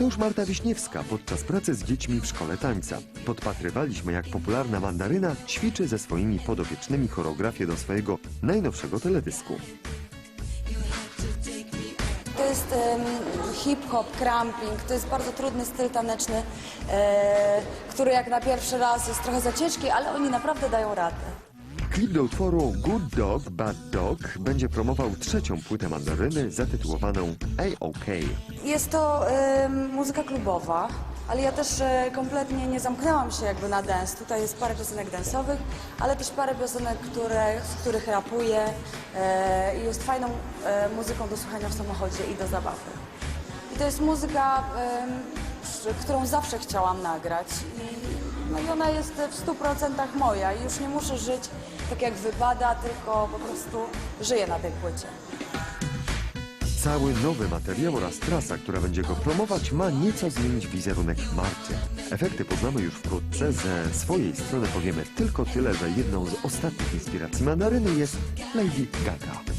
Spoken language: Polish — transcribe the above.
Już Marta Wiśniewska podczas pracy z dziećmi w szkole tańca. Podpatrywaliśmy, jak popularna mandaryna ćwiczy ze swoimi podopiecznymi choreografię do swojego najnowszego teledysku. To jest hip-hop, cramping, to jest bardzo trudny styl taneczny, e, który jak na pierwszy raz jest trochę za ciężki, ale oni naprawdę dają radę. Klip do utworu Good Dog, Bad Dog będzie promował trzecią płytę mandaryny zatytułowaną A-OK. Jest to em, muzyka klubowa, ale ja też e, kompletnie nie zamknęłam się jakby na dance. Tutaj jest parę piosenek dance'owych, ale też parę piosenek, które, z których rapuję e, i jest fajną e, muzyką do słuchania w samochodzie i do zabawy. I to jest muzyka, przy- którą zawsze chciałam nagrać i, no i ona jest w 100% moja i już nie muszę żyć tak jak wypada, tylko po prostu żyję na tej płycie. Cały nowy materiał oraz trasa, która będzie go promować, ma nieco zmienić wizerunek Marty. Efekty poznamy już wkrótce. Ze swojej strony powiemy tylko tyle, że jedną z ostatnich inspiracji mandaryny jest Lady Gaga.